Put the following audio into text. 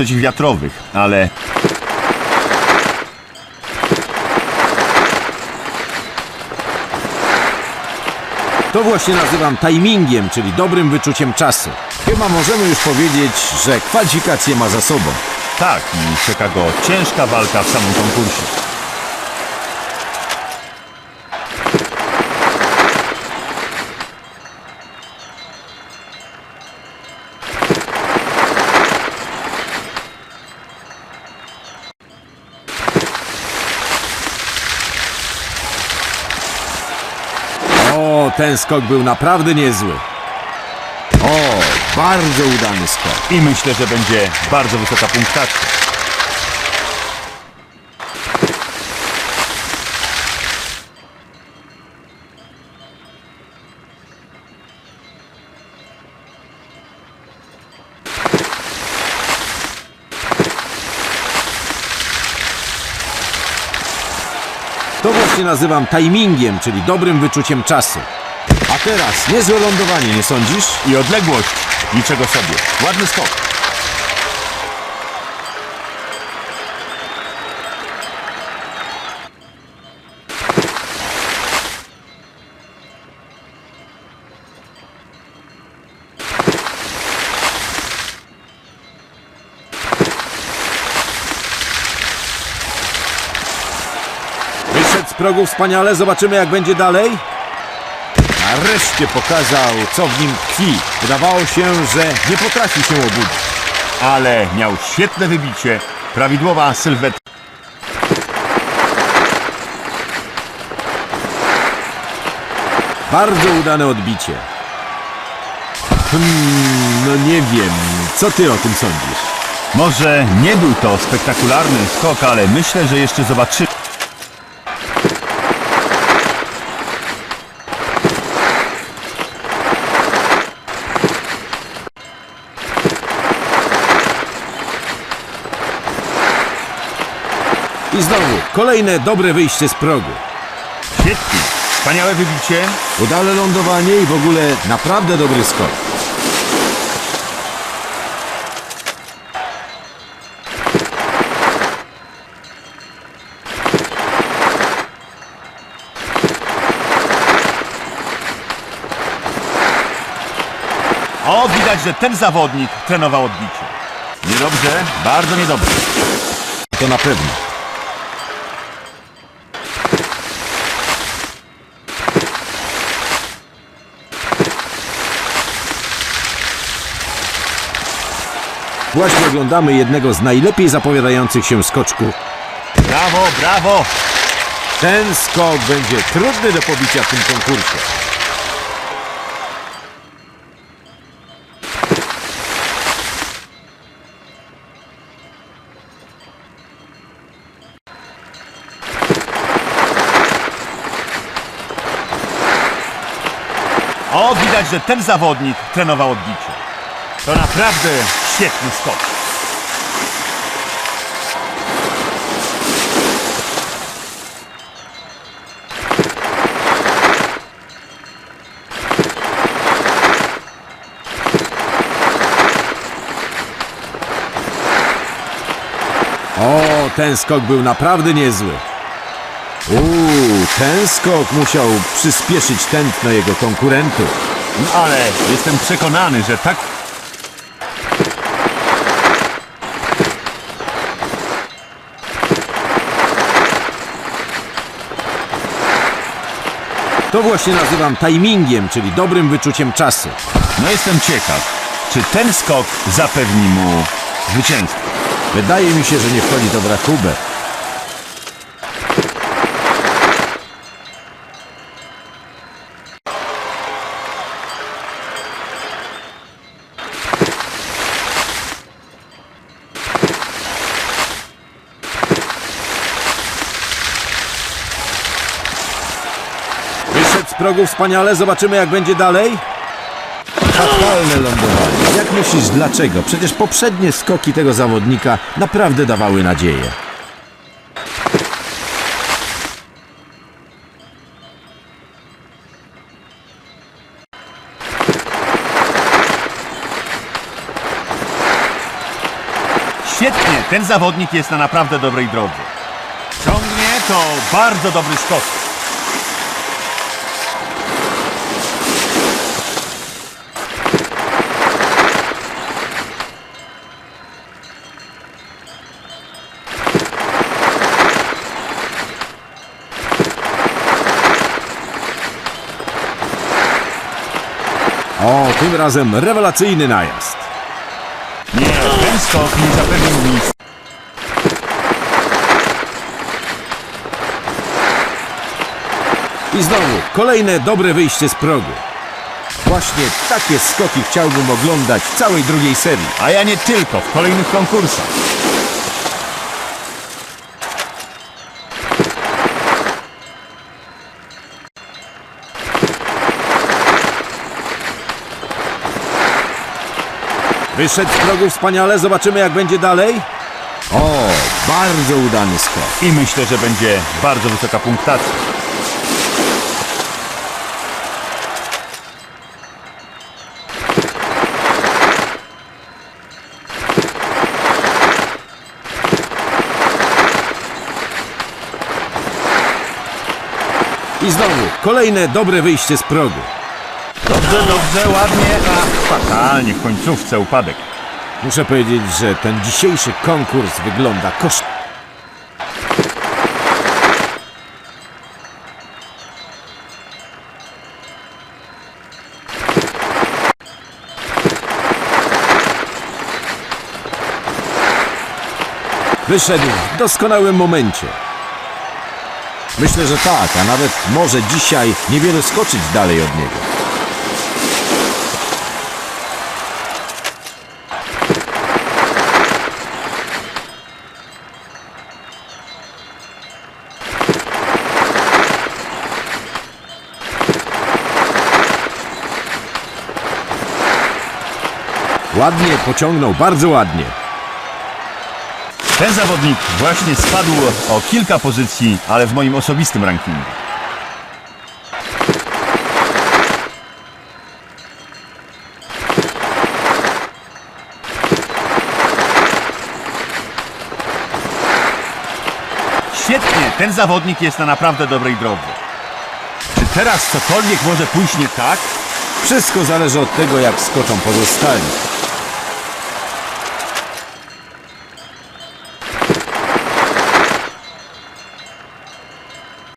przeciwwiatrowych, ale To właśnie nazywam timingiem, czyli dobrym wyczuciem czasu. Chyba możemy już powiedzieć, że kwalifikacje ma za sobą. tak, i czeka go ciężka walka w samym konkursie. O, ten skok był naprawdę niezły. O, bardzo udany skok. I myślę, że będzie bardzo wysoka punktacja. To właśnie nazywam timingiem, czyli dobrym wyczuciem czasu. Teraz niezłe lądowanie, nie sądzisz? I odległość niczego sobie. Ładny skok. Wyszedł z progu wspaniale, zobaczymy jak będzie dalej. Nareszcie pokazał, co w nim tkwi. Wydawało się, że nie potrafi się obudzić. Ale miał świetne wybicie. Prawidłowa sylwetka. Bardzo udane odbicie. Hmm, no nie wiem, co ty o tym sądzisz? Może nie był to spektakularny skok, ale myślę, że jeszcze zobaczymy. I znowu, kolejne dobre wyjście z progu. Świetnie. Wspaniałe wybicie. Udane lądowanie i w ogóle naprawdę dobry skok. O, widać, że ten zawodnik trenował odbicie. Niedobrze, bardzo niedobrze. To na pewno. Właśnie oglądamy jednego z najlepiej zapowiadających się skoczków. Brawo, brawo. Ten skok będzie trudny do pobicia w tym konkursie. O, widać, że ten zawodnik trenował odbicie. To naprawdę świetny skok. O, ten skok był naprawdę niezły. Uuu, ten skok musiał przyspieszyć tętno jego konkurentów. No, ale jestem przekonany, że tak To właśnie nazywam timingiem, czyli dobrym wyczuciem czasu. No jestem ciekaw, czy ten skok zapewni mu zwycięstwo. Wydaje mi się, że nie wchodzi to w rachubę. Wyszedł z progu wspaniale, zobaczymy jak będzie dalej. Fatalne lądowanie. Jak myślisz dlaczego? Przecież poprzednie skoki tego zawodnika naprawdę dawały nadzieję. Świetnie, ten zawodnik jest na naprawdę dobrej drodze. Ciągnie to bardzo dobry skok. O, tym razem rewelacyjny najazd. Nie, ten skok nie zapewnił nic. I znowu kolejne dobre wyjście z progu. Właśnie takie skoki chciałbym oglądać w całej drugiej serii. A ja nie tylko, w kolejnych konkursach. Wyszedł z progu wspaniale, zobaczymy jak będzie dalej. O, bardzo udany skok. I myślę, że będzie bardzo wysoka punktacja. I znowu kolejne dobre wyjście z progu. Dobrze, dobrze, ładnie, a fatalnie w końcówce upadek. Muszę powiedzieć, że ten dzisiejszy konkurs wygląda kosz... Wyszedł w doskonałym momencie. Myślę, że tak, a nawet może dzisiaj niewiele skoczyć dalej od niego. Ładnie pociągnął, bardzo ładnie. Ten zawodnik właśnie spadł o kilka pozycji, ale w moim osobistym rankingu. Świetnie, ten zawodnik jest na naprawdę dobrej drodze. Czy teraz cokolwiek może pójść nie tak? Wszystko zależy od tego, jak skoczą pozostali.